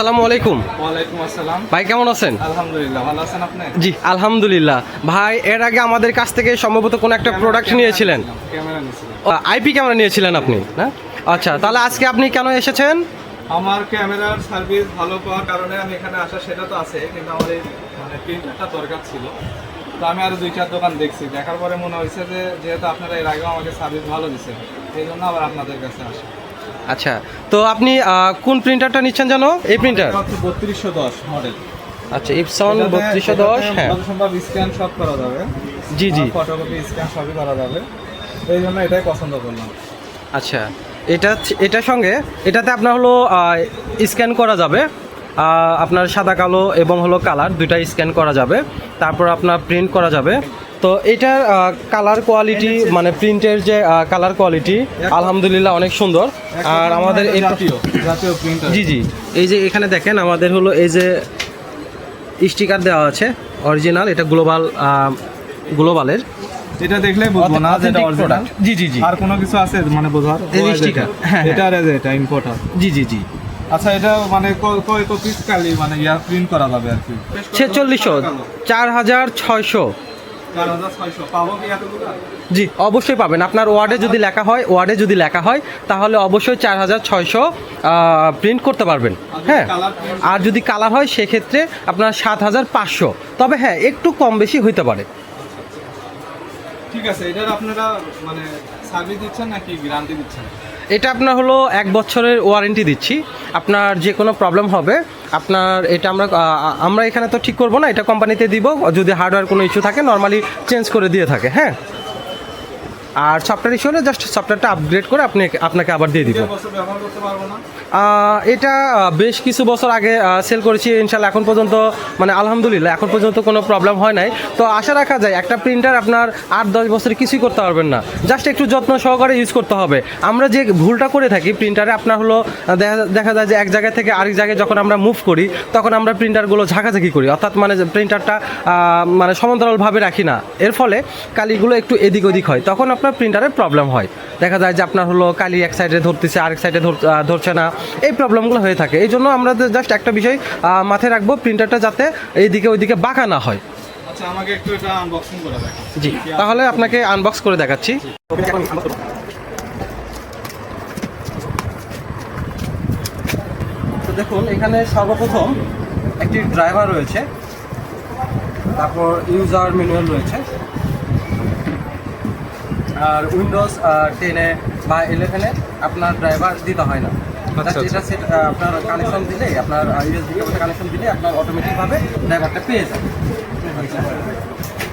আসসালামু আলাইকুম। ওয়ালাইকুম আসসালাম। ভাই কেমন আছেন? আলহামদুলিল্লাহ ভালো আছেন আপনি? জি আলহামদুলিল্লাহ। ভাই এর আগে আমাদের কাছ থেকে সম্ভবত কোনো একটা প্রোডাক্ট নিয়েছিলেন। আইপি ক্যামেরা নিয়েছিলেন আপনি না? আচ্ছা তাহলে আজকে আপনি কেন এসেছেন? আমার ক্যামেরার সার্ভিস ভালো পাওয়ার কারণে আমি এখানে আসা সেটা তো আছে কিন্তু আমার এই মানে প্রিন্টারটা দরকার ছিল। তো আমি আরও দুই চার দোকান দেখছি। দেখার পরে মনে হয়েছে যে যেহেতু আপনারা এর আগেও আমাকে সার্ভিস ভালো দিচ্ছেন এই জন্য আবার আপনাদের কাছে আসা। আচ্ছা তো আপনি কোন প্রিন্টারটা নিচ্ছেন জানো? এই প্রিন্টার বত্রিশশো দশ মডেল আচ্ছা ইপসন বত্রিশশো দশ হ্যাঁ। সম্ভব স্ক্যান সব করা যাবে। জি জি। ফটোকপি স্ক্যান সবই করা যাবে। এই জন্য এটাই পছন্দ করলাম। আচ্ছা এটা এটার সঙ্গে এটাতে আপনার হলো স্ক্যান করা যাবে। আপনার সাদা কালো এবং হলো কালার দুইটা স্ক্যান করা যাবে। তারপর আপনার প্রিন্ট করা যাবে। তো এটার কালার কোয়ালিটি মানে প্রিন্টের যে কালার কোয়ালিটি আলহামদুলিল্লাহ অনেক সুন্দর। আর মানে আমাদের এই জি জি। এই যে এখানে দেখেন আমাদের হলো এই যে স্টিকার দেওয়া আছে অরিজিনাল এটা গ্লোবাল গ্লোবালের এটা দেখলে বুঝব না এটা অরিজিনাল জি জি জি। আর কোনো কিছু আছে মানে বোঝার? এই স্টিকার হ্যাঁ, হ্যাঁ। এটা। আর এটা ইম্পোর্টার জি জি জি। আচ্ছা এটা মানে কত পিস কালি মানে ইয়া প্রিন্ট করা যাবে আর কি। 4600 জি অবশ্যই পাবেন। আপনার ওয়ার্ডে যদি লেখা হয় ওয়ার্ডে যদি লেখা হয় তাহলে অবশ্যই চার হাজার ছয়শো প্রিন্ট করতে পারবেন। হ্যাঁ। আর যদি কালার হয় সেক্ষেত্রে আপনার সাত হাজার পাঁচশো। তবে হ্যাঁ একটু কম বেশি হইতে পারে। ঠিক আছে এটার আপনারা মানে সার্ভিস দিচ্ছেন নাকি গ্যারান্টি দিচ্ছেন? এটা আপনার হলো এক বছরের ওয়ারেন্টি দিচ্ছি। আপনার যে কোনো প্রবলেম হবে আপনার এটা আমরা আমরা এখানে তো ঠিক করব না, এটা কোম্পানিতে দিব। যদি হার্ডওয়্যার কোনো ইস্যু থাকে নর্মালি চেঞ্জ করে দিয়ে থাকে হ্যাঁ? আর সফটওয়্যার ইস্যু হলে জাস্ট সফটওয়্যারটা আপগ্রেড করে আপনি আপনাকে আবার দিয়ে দিব। এটা বেশ কিছু বছর আগে সেল করেছি, ইনশাল্লাহ এখন পর্যন্ত মানে আলহামদুলিল্লাহ, এখন পর্যন্ত কোনো প্রবলেম হয় নাই। তো আশা রাখা যায়, একটা প্রিন্টার আপনার আট দশ বছর কিছুই করতে পারবেন না। জাস্ট একটু যত্ন সহকারে ইউজ করতে হবে। আমরা যে ভুলটা করে থাকি প্রিন্টারে আপনার হলো দেখা যায় যে এক জায়গা থেকে আরেক জায়গায় যখন আমরা মুভ করি, তখন আমরা প্রিন্টারগুলো ঝাঁকাঝাঁকি করি। অর্থাৎ মানে প্রিন্টারটা মানে সমান্তরালভাবে রাখি না। এর ফলে কালিগুলো একটু এদিক ওদিক হয়। তখন আপনার প্রিন্টারের প্রবলেম হয়। দেখা যায় যে আপনার হলো কালি এক সাইডে ধরতেছে আরেক সাইডে ধরছে না। এই প্রবলেমগুলো হয়ে থাকে। এই জন্য আমরা জাস্ট একটা বিষয় মাথায় রাখব প্রিন্টারটা যাতে এইদিকে ওইদিকে বাঁকা না হয়। আচ্ছা আমাকে একটু এটা আনবক্সিং করে জি তাহলে আপনাকে আনবক্স করে দেখাচ্ছি। তো দেখুন এখানে সর্বপ্রথম একটি ড্রাইভার রয়েছে। তারপর ইউজার ম্যানুয়াল রয়েছে। আর উইন্ডোজ টেনে বা ইলেভেনে আপনার ড্রাইভার দিতে হয় না। আচ্ছা, Just এটা সেট আপনার কানেকশন দিলেই আপনার ইউএসবি কানেকশন দিলে আপনার অটোমেটিকভাবে ড্রাইভারটা পেয়ে যাবে।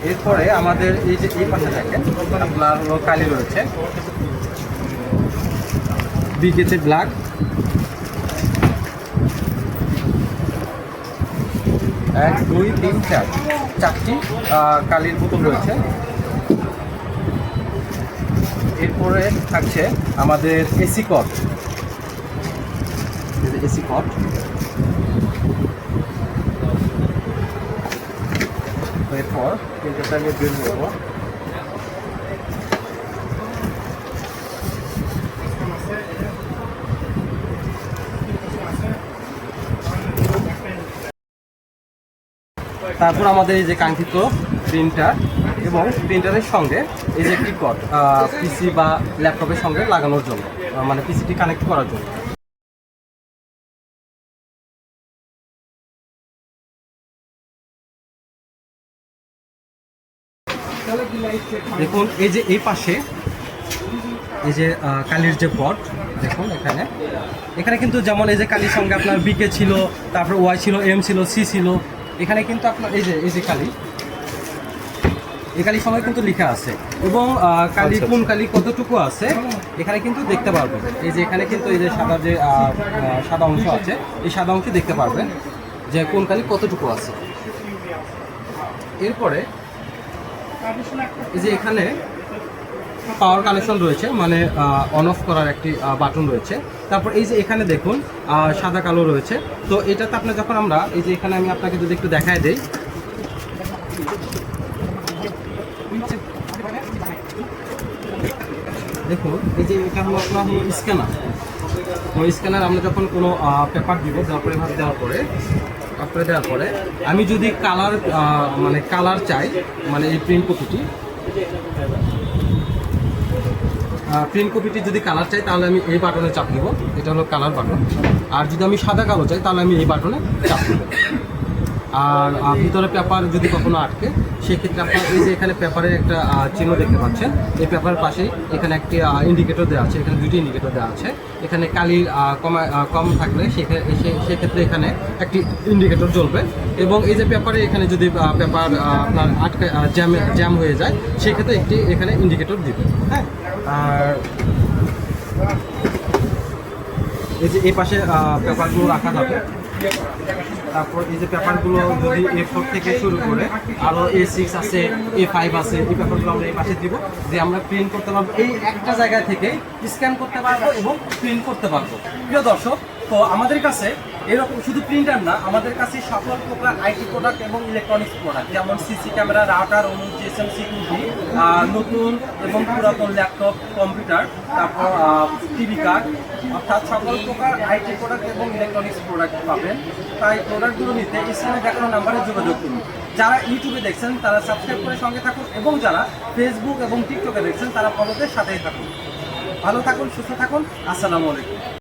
এরপরে আমাদের এই যে এই পাশে দেখেন আপনার হলো কালি রয়েছে। বিকেতে ব্ল্যাক এক দুই তিন চার। চারটি কালির বোতল রয়েছে। এরপরে থাকছে আমাদের এসি কট। এসি কট। এরপর প্রিন্টারটা আমি বের করব। তারপর আমাদের এই যে কাঙ্ক্ষিত প্রিন্টার এবং প্রিন্টারের সঙ্গে এই যে একটি কট পিসি বা ল্যাপটপের সঙ্গে লাগানোর জন্য মানে পিসিটি কানেক্ট করার জন্য। দেখুন, এই যে এই পাশে, এই যে কালির যে পট দেখুন এখানে। এখানে কিন্তু যেমন এই যে কালির সঙ্গে আপনার বিকে ছিল, তারপর ওয়াই ছিল এম ছিল সি ছিল এখানে কিন্তু আপনার এই যে এই যে কালি। এই কালির সময় কিন্তু লেখা আছে। এবং কালি আচ্ছা, কোন কালি কতটুকু আছে এখানে কিন্তু দেখতে পারবেন। এই যে এখানে কিন্তু এই যে সাদা যে সাদা অংশ আছে এই সাদা অংশ দেখতে পারবেন যে কোন কালি কতটুকু আছে। এরপরে এই যে এখানে পাওয়ার কানেকশন রয়েছে মানে অন অফ করার একটি বাটন রয়েছে। তারপর এই যে এখানে দেখুন সাদা কালো রয়েছে। তো এটাতে আপনার যখন আমরা, এই যে এখানে আমি আপনাকে যদি একটু দেখায় দেই। দেখুন, এই যে এটা হলো আপনার হলো স্ক্যানার তো স্ক্যানার আমরা যখন কোনো পেপার দিব, দেওয়ার পরে, এভাবে দেওয়ার পরে আপনার দেওয়ার পরে, আমি যদি কালার মানে কালার চাই মানে এই প্রিন্ট কপিটি প্রিন্ট কপিটি যদি কালার চাই, তাহলে আমি এই বাটনে চাপ দিব। এটা হলো কালার বাটন আর যদি আমি সাদা কালো চাই, তাহলে আমি এই বাটনে চাপ দিব। আর ভিতরে পেপার যদি কখনো আটকে, সেক্ষেত্রে আপনার এই যে এখানে পেপারের একটা চিহ্ন দেখতে পাচ্ছেন, এই পেপারের পাশেই এখানে একটি ইন্ডিকেটর দেওয়া আছে, এখানে দুটি ইন্ডিকেটর দেওয়া আছে। এখানে কালির কমা কম থাকলে সেক্ষেত্রে এখানে একটি ইন্ডিকেটর জ্বলবে। এবং এই যে পেপারে এখানে যদি পেপার আপনার আটকে জ্যাম জ্যাম হয়ে যায়, সেক্ষেত্রে একটি এখানে ইন্ডিকেটর দিবে। হ্যাঁ? আর এই যে এই পাশে পেপারগুলো রাখা যাবে। তারপর এই যে পেপারগুলো যদি এ ফোর থেকে শুরু করে আরও এ সিক্স আছে এ ফাইভ আছে, এই পেপারগুলো আমরা এই পাশে দিব, যে আমরা প্রিন্ট করতে পারব। এই একটা জায়গা থেকে স্ক্যান করতে পারব এবং প্রিন্ট করতে পারব। প্রিয় দর্শক তো আমাদের কাছে এরকম শুধু প্রিন্টার না, আমাদের কাছে সকল প্রকার আইটি প্রোডাক্ট এবং ইলেকট্রনিক্স প্রোডাক্ট যেমন সিসি ক্যামেরা রাউটার অনু জিএসএম সিকিউরিটি নতুন এবং পুরাতন ল্যাপটপ কম্পিউটার তারপর টিভি কার্ড অর্থাৎ সকল প্রকার আইটি প্রোডাক্ট এবং ইলেকট্রনিক্স প্রোডাক্ট পাবেন। তাই প্রোডাক্টগুলো নিতে স্ক্রিনে দেখানো নাম্বারে যোগাযোগ করুন। যারা ইউটিউবে দেখছেন, তারা সাবস্ক্রাইব করে সঙ্গে থাকুন এবং যারা ফেসবুক এবং টিকটকে দেখছেন, তারা ফলোতে সাথেই থাকুন। ভালো থাকুন, সুস্থ থাকুন, আসসালামু আলাইকুম।